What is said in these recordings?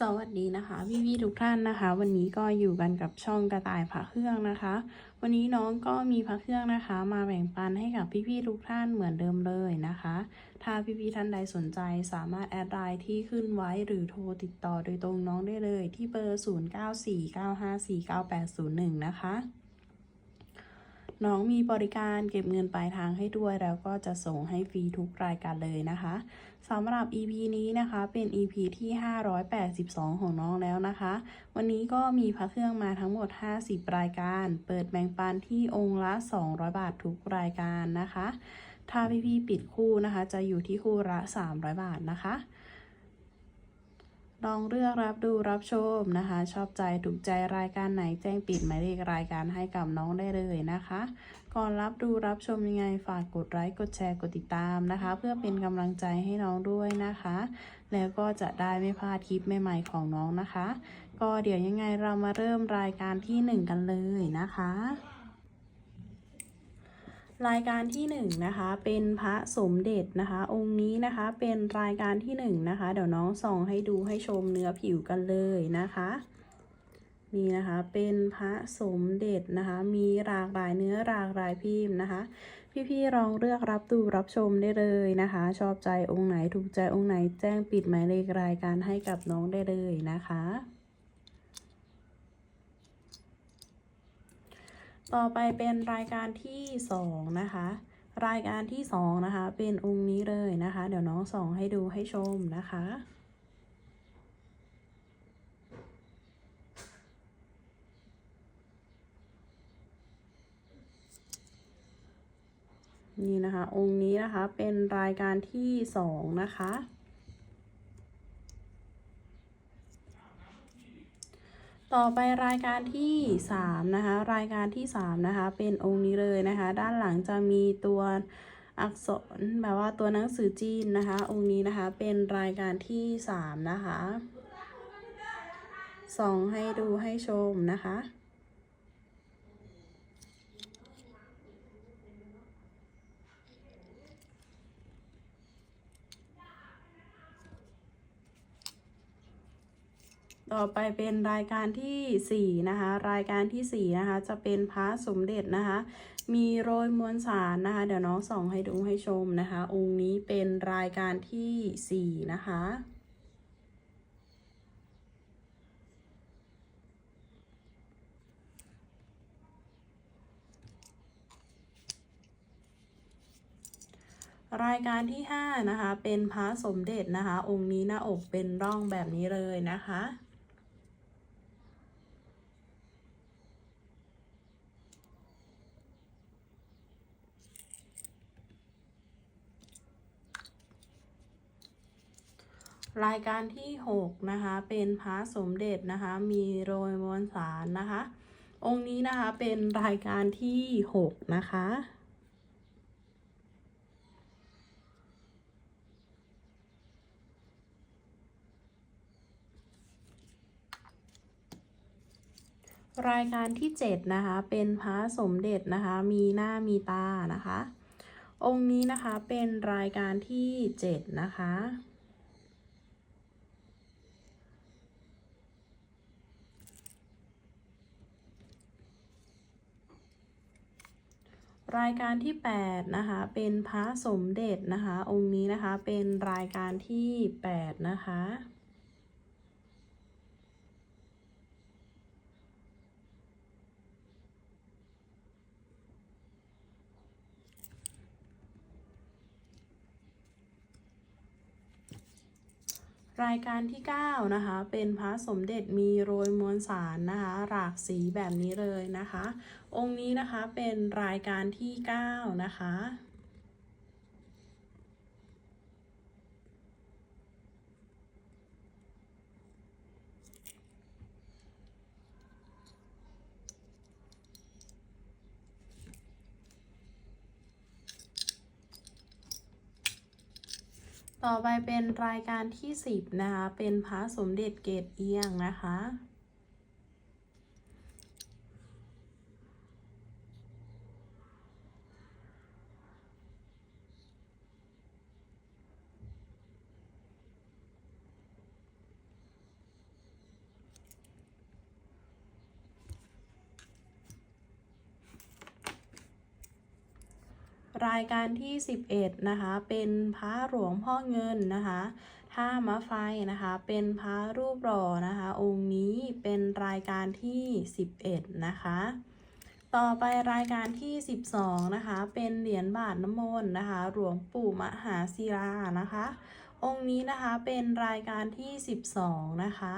สวัสดีนะคะพี่พี่ๆทุกท่านนะคะ วันนี้ก็อยู่กันกับช่องกระต่ายพระเครื่องนะคะ วันนี้น้องก็มีพระเครื่องนะคะ มาแบ่งปันให้กับพี่พี่ๆทุกท่านเหมือนเดิมเลยนะคะ ถ้าพี่พี่ๆท่านใดสนใจสามารถแอดไลน์ที่ขึ้นไว้หรือโทรติดต่อโดยตรงน้องได้เลยที่เบอร์ 0949549801 นะคะ น้องมีบริการเก็บเงินปลายทางให้ด้วย แล้วก็จะส่งให้ฟรีทุกรายการเลยนะคะสำหรับ EP นี้นะคะเป็น EP ที่ 582 ของน้องแล้วนะคะ วันนี้ก็มีพระเครื่องมาทั้งหมด 50 รายการ เปิดแบ่งปันที่องค์ละ 200 บาททุกรายการนะคะ ถ้าพี่ๆปิดคู่นะคะ จะอยู่ที่คู่ละ 300 บาทนะคะ ลองเลือกรับดูรับชมนะคะ ชอบใจถูกใจรายการไหนแจ้งปิดหมายเลขรายการให้กับน้องได้เลยนะคะ ก่อนรับดูรับชมยังไงฝากกดไลค์กดแชร์กดติดตามนะคะ เพื่อเป็นกำลังใจให้น้องด้วยนะคะ แล้วก็จะได้ไม่พลาดคลิปใหม่ๆของน้องนะคะ ก็เดี๋ยวยังไงเรามาเริ่มรายการที่หนึ่งกันเลยนะคะ รายการที่หนึ่งนะคะเป็นพระสมเด็จนะคะ องค์นี้นะคะเป็นรายการที่หนึ่งนะคะเดี๋ยวน้องส่องให้ดูให้ชมเนื้อผิวกันเลยนะคะนี่นะคะเป็นพระสมเด็จนะคะ มีหลากหลายเนื้อหลากหลายพิมพ์นะคะ พี่ๆลองเลือกรับดูรับชมได้เลยนะคะ ชอบใจองค์ไหนถูกใจองค์ไหนแจ้งปิดหมายเลขรายการให้กับน้องได้เลยนะคะ ต่อไปเป็นรายการที่สองนะคะ รายการที่สองนะคะ เป็นองค์นี้เลยนะคะ เดี๋ยวน้องส่องให้ดูให้ชมนะคะนี่นะคะ องค์นี้นะคะเป็นรายการที่สองนะคะ ต่อไปรายการที่สามนะคะรายการที่สามนะคะเป็นองค์นี้เลยนะคะด้านหลังจะมีตัวอักษรแบบว่าตัวหนังสือจีนนะคะ องค์นี้นะคะเป็นรายการที่สามนะคะส่องให้ดูให้ชมนะคะ ต่อไปเป็นรายการที่สี่นะคะ รายการที่สี่นะคะ จะเป็นพระสมเด็จนะคะ มีโรยมวลสารนะคะ เดี๋ยวน้องส่องให้ดูให้ชมนะคะ องค์นี้เป็นรายการที่สี่นะคะรายการที่ห้านะคะ เป็นพระสมเด็จนะคะ องค์นี้หน้าอกเป็นร่องแบบนี้เลยนะคะ รายการที่ 6 นะคะ เป็นพระสมเด็จนะคะ มีโรยมวลสารนะคะ องค์นี้นะคะเป็นรายการที่ 6 นะคะรายการที่ 7 นะคะ เป็นพระสมเด็จนะคะ มีหน้ามีตานะคะ องค์นี้นะคะเป็นรายการที่ 7 นะคะ รายการที่ 8 นะคะ เป็นพระสมเด็จนะคะ องค์นี้นะคะเป็นรายการที่ 8 นะคะ รายการที่ 9 นะคะ เป็นพระสมเด็จมีโรยมวลสารนะคะ หลากสีแบบนี้เลยนะคะ องค์นี้นะคะเป็นรายการที่ 9 นะคะ ต่อไปเป็นรายการที่ 10 นะคะ เป็นพระสมเด็จเกตเอียงนะคะายการที่ 11 นะคะ เป็นพระหลวงพ่อเงินนะคะท่ามะไฟนะคะ เป็นพระรูปหล่อนะคะ องค์นี้เป็นรายการที่ 11 นะคะ ต่อไปรายการที่ 12 นะคะ เป็นเหรียญบาทน้ำมนต์นะคะ หลวงปู่มหาศิลานะคะ องค์นี้นะคะเป็นรายการที่ 12 นะคะ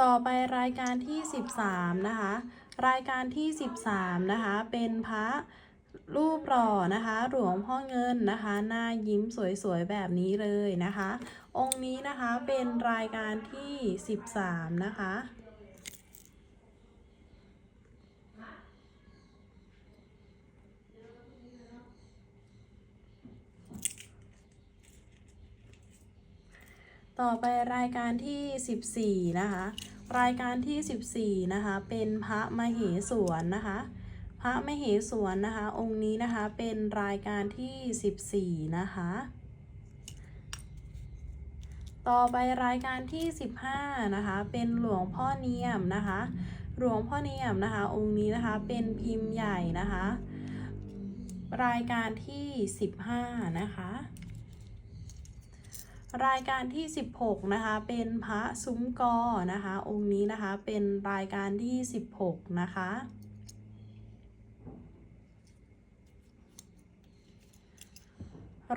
ต่อไปรายการที่ 13 นะคะรายการที่ 13 นะคะ เป็นพระ รูปหล่อนะคะ หลวงพ่อเงินนะคะ หน้ายิ้มสวยๆ แบบนี้เลยนะคะ องค์นี้นะคะเป็นรายการที่ 13 นะคะต่อไปรายการที่ 14 นะคะ รายการที่ 14 นะคะ เป็นพระมเหสวนนะคะ พระมเหสวนนะคะ องค์นี้นะคะเป็นรายการที่ 14 นะคะ ต่อไปรายการที่ 15 นะคะ เป็นหลวงพ่อเนียมนะคะ หลวงพ่อเนียมนะคะ องค์นี้นะคะเป็นพิมพ์ใหญ่นะคะ รายการที่ 15 นะคะ รายการที่ 16 นะคะ เป็นพระซุ้มกอนะคะ องค์นี้นะคะเป็นรายการที่ 16 นะคะ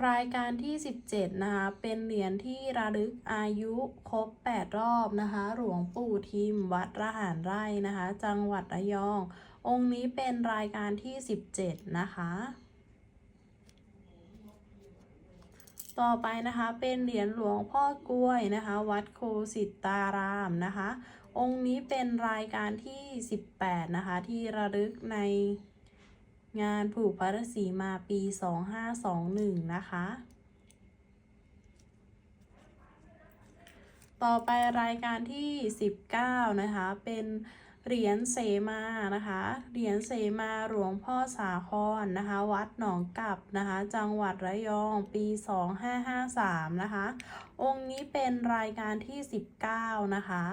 รายการที่ 17 นะคะ เป็นเหรียญที่ระลึกอายุครบ 8 รอบนะคะ หลวงปู่ทิม วัดระหารไร่นะคะ จังหวัดระยอง องค์นี้เป็นรายการที่ 17 นะคะ ต่อไปนะคะเป็นเหรียญหลวงพ่อกล้วยนะคะ วัดโคสิตารามนะคะ องค์นี้เป็นรายการที่ 18 นะคะ ที่ระลึกใน งานผูกพระศรีมาปี 2521 นะคะ ต่อไปรายการที่ 19 นะคะ เป็นเหรียญเสมานะคะ เหรียญเสมาหลวงพ่อสาครนะคะ วัดหนองกับนะคะ จังหวัดระยองปี 2553 นะคะ องค์นี้เป็นรายการที่ 19 นะคะ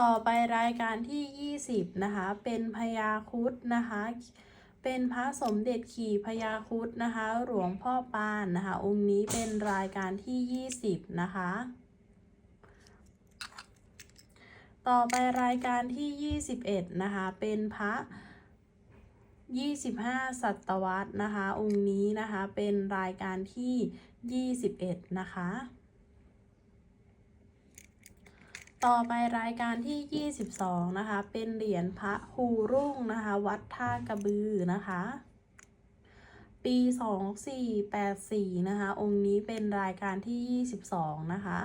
ต่อไปรายการที่ 20 นะคะ เป็นพญาคุดนะคะ เป็นพระสมเด็จขี่พญาคุดนะคะ หลวงพ่อปานนะคะ องค์นี้เป็นรายการที่ 20 นะคะ ต่อไปรายการที่ 21 นะคะ เป็นพระ25 ศตวรรษนะคะ องค์นี้นะคะ เป็นรายการที่ 21 นะคะ ต่อไปรายการที่ 22 นะคะ เป็นเหรียญพระครูรุ่งนะคะ วัดท่ากระบือนะคะ ปี 2484 นะคะ องค์นี้เป็นรายการที่ 22 นะคะ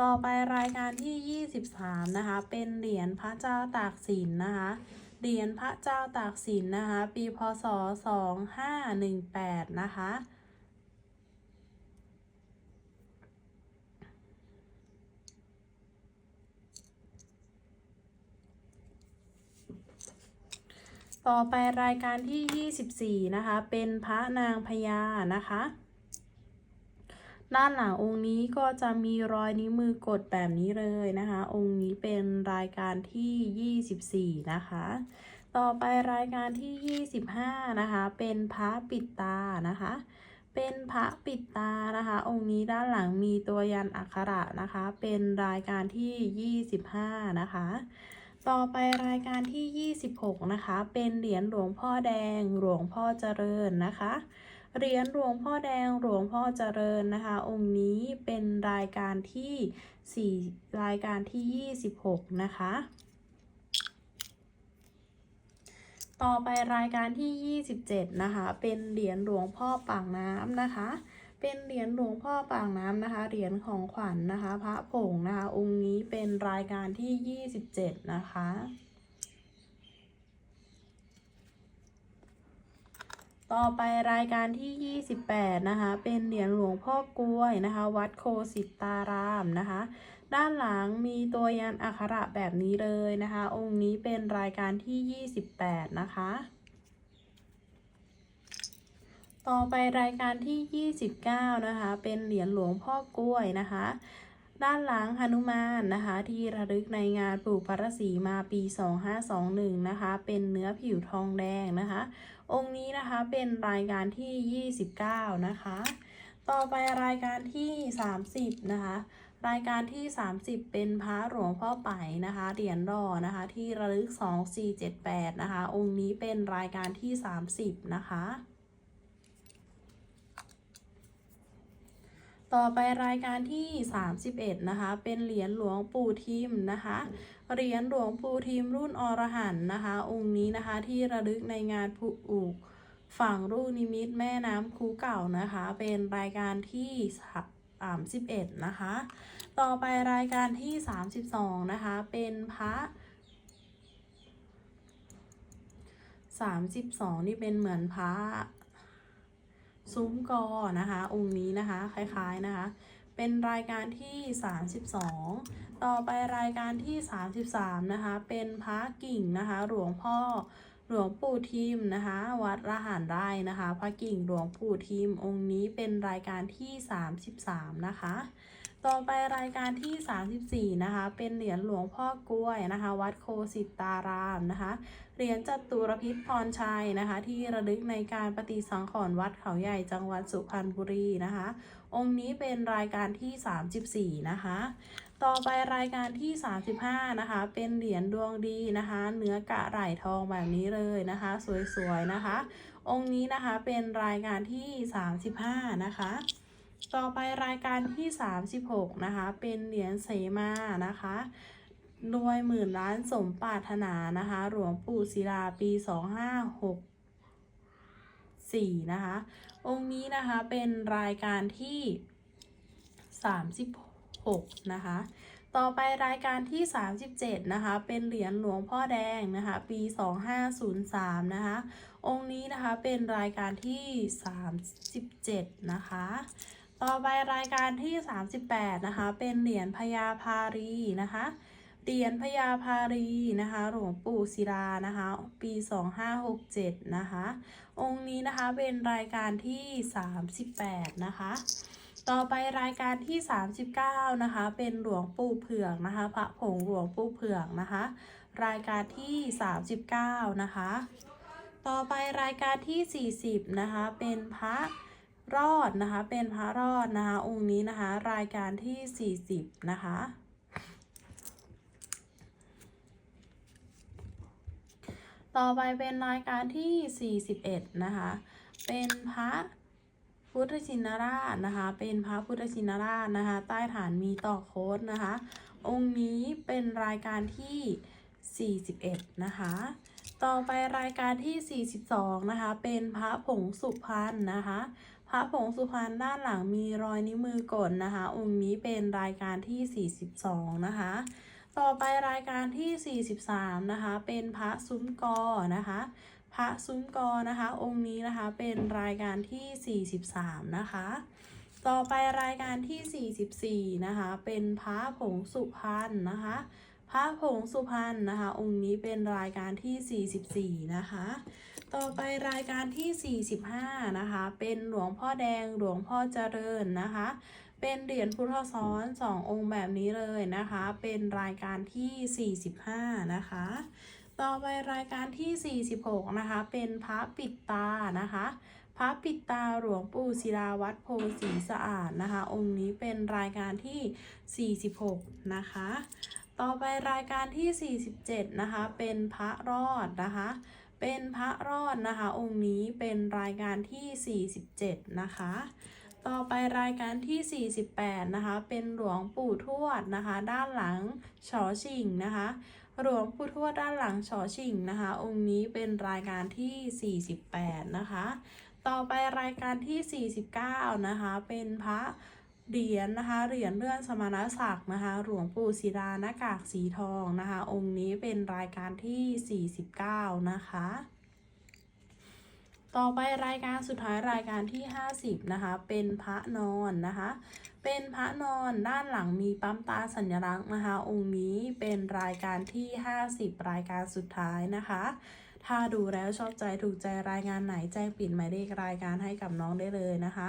ต่อไปรายการที่ 23 นะคะ เป็นเหรียญพระเจ้าตากสินนะคะ เหรียญพระเจ้าตากสินนะคะ ปี พศ 2518 นะคะ ต่อไปรายการที่ 24 นะคะ เป็นพระนางพญานะคะ ด้านหลังองค์นี้ก็จะมีรอยนิ้วมือกดแบบนี้เลยนะคะ องค์นี้เป็นรายการที่ 24 นะคะ ต่อไปรายการที่ 25 นะคะ เป็นพระปิดตานะคะ เป็นพระปิดตานะคะ องค์นี้ด้านหลังมีตัวยันอักขระนะคะ เป็นรายการที่ 25 นะคะ ต่อไปรายการที่ 26 นะคะ เป็นเหรียญหลวงพ่อแดง หลวงพ่อเจริญนะคะ เหรียญหลวงพ่อแดง หลวงพ่อเจริญนะคะ องค์นี้เป็นรายการที่ 4 รายการที่ 26 นะคะ ต่อไปรายการที่ 27 นะคะ เป็นเหรียญหลวงพ่อปากน้ำนะคะ เป็นเหรียญหลวงพ่อปากน้ำนะคะ เหรียญของขวัญนนะคะ พระผงนะคะ องค์นี้เป็นรายการที่ 27 นะคะ ต่อไปรายการที่ 28 นะคะ เป็นเหรียญหลวงพ่อกล้วยนะคะ วัดโคสิตารามนะคะ ด้านหลังมีตัวยันอักขระแบบนี้เลยนะคะ องค์นี้เป็นรายการที่ 28 นะคะ ต่อไปรายการที่ 29 นะคะ เป็นเหรียญหลวงพ่อกล้วยนะคะ ด้านหลังหนุมานนะคะ ที่ระลึกในงานปลูกพระศรีมาปี 2521 นะคะ เป็นเนื้อผิวทองแดงนะคะ องค์นี้นะคะเป็นรายการที่ 29 นะคะ ต่อไปรายการที่ 30 นะคะรายการที่ 30 เป็นพระหลวงพ่อไปนะคะเหรียญรอนะคะ ที่ระลึก 2478 นะคะ องค์นี้เป็นรายการที่ 30 นะคะ ต่อไปรายการที่ 31 นะคะ เป็นเหรียญหลวงปู่ทิมนะคะ เหรียญหลวงปู่ทิมรุ่นอรหันต์นะคะ องค์นี้นะคะที่ระลึกในงานผูอุกฝั่งลูกนิมิตแม่น้ำคูเก่านะคะ เป็นรายการที่31นะคะ ต่อไปรายการที่ 32 นะคะ เป็นพระ 32 นี่เป็นเหมือนพระ ซุ้มกอนะคะ องค์นี้นะคะคล้ายๆนะคะ เป็นรายการที่ 32 ต่อไปรายการที่ 33 นะคะ เป็นพระกิ่งนะคะ หลวงพ่อหลวงปู่ทิมนะคะ วัดระหารไร่นะคะ พระกิ่งหลวงปู่ทิมองค์นี้เป็นรายการที่ 33 นะคะ ต่อไปรายการที่ 34 นะคะ เป็นเหรียญหลวงพ่อกล้วยนะคะ วัดโคสิตารามนะคะ เหรียญจตุรพิษพรชัยนะคะ ที่ระลึกในการปฏิสังขรณ์วัดเขาใหญ่จังหวัดสุพรรณบุรีนะคะ องค์นี้เป็นรายการที่ 34 นะคะ ต่อไปรายการที่ 35 นะคะ เป็นเหรียญดวงดีนะคะ เนื้อกะไหล่ทองแบบนี้เลยนะคะ สวยๆนะคะ องค์นี้นะคะเป็นรายการที่ 35 นะคะ ต่อไปรายการที่ 36 นะคะ เป็นเหรียญเสมานะคะรวยหมื่นล้านสมปรารถนานะคะ หลวงปู่ศิลาปี 2564 นะคะ องค์นี้นะคะเป็นรายการที่ 36 นะคะ ต่อไปรายการที่ 37 นะคะ เป็นเหรียญหลวงพ่อแดงนะคะ ปี 2503 นะคะ องค์นี้นะคะเป็นรายการที่ 37 นะคะ ต่อไปรายการที่ 38 นะคะ เป็นเหรียญพญาพารีนะคะเหรียญพญาพารีนะคะ หลวงปู่ศิลานะคะ ปี 2567 นะคะ องค์นี้นะคะเป็นรายการที่ 38 นะคะ ต่อไปรายการที่ 39 นะคะ เป็นหลวงปู่เผือกนะคะ พระผงหลวงปู่เผือกนะคะ รายการที่ 39 นะคะ ต่อไปรายการที่ 40 นะคะ เป็นพระ รอดนะคะ เป็นพระรอดนะคะ องค์นี้นะคะ รายการที่ 40 นะคะ ต่อไปเป็นรายการที่ 41 นะคะ เป็นพระพุทธชินราชนะคะ เป็นพระพุทธชินราชนะคะ ใต้ฐานมีต่อโค้ดนะคะ องค์นี้เป็นรายการที่ 41 นะคะ ต่อไปรายการที่ 42 นะคะ เป็นพระผงสุพรรณนะคะ พระผงสุพรรณด้านหลังมีรอยนิ้วมือกดนะคะ องค์นี้เป็นรายการที่ 42 นะคะ ต่อไปรายการที่ 43 นะคะ เป็นพระซุ้มกอนะคะ พระซุ้มกอนะคะ องค์นี้นะคะเป็นรายการที่ 43 นะคะ ต่อไปรายการที่ 44 นะคะ เป็นพระผงสุพรรณนะคะพระผงสุพรรณนะคะ องค์นี้เป็นรายการที่ 44 นะคะ ต่อไปรายการที่ 45 นะคะ เป็นหลวงพ่อแดงหลวงพ่อเจริญนะคะ เป็นเหรียญพุทธซ้อนสององค์แบบนี้เลยนะคะ เป็นรายการที่ 45 นะคะ ต่อไปรายการที่ 46 นะคะ เป็นพระปิดตานะคะพระปิดตาหลวงปู่ศิลาวัดโพสีสะอาดนะคะ องค์นี้เป็นรายการที่ 46 นะคะ ต่อไปรายการที่ 47 นะคะ เป็นพระรอดนะคะ เป็นพระรอดนะคะ องค์นี้เป็นรายการที่ 47 นะคะ ต่อไปรายการที่ 48 นะคะ เป็นหลวงปู่ทวดนะคะ ด้านหลังชอชิงนะคะ หลวงปู่ทวดด้านหลังชอชิงนะคะ องค์นี้เป็นรายการที่ 48 นะคะ ต่อไปรายการที่ 49 นะคะ เป็นพระ เหรียญนะคะ เหรียญเลื่อนสมณศักดิ์นะคะ หลวงปู่ศิลาหน้ากากสีทองนะคะ องค์นี้เป็นรายการที่ 49 นะคะ ต่อไปรายการสุดท้ายรายการที่ 50 นะคะ เป็นพระนอนนะคะ เป็นพระนอนด้านหลังมีปั๊มตาสัญลักษณ์นะคะ องค์นี้เป็นรายการที่ 50 รายการสุดท้ายนะคะถ้าดูแล้วชอบใจถูกใจรายงานไหนแจ้งปิดหมายเลขรายการให้กับน้องได้เลยนะคะ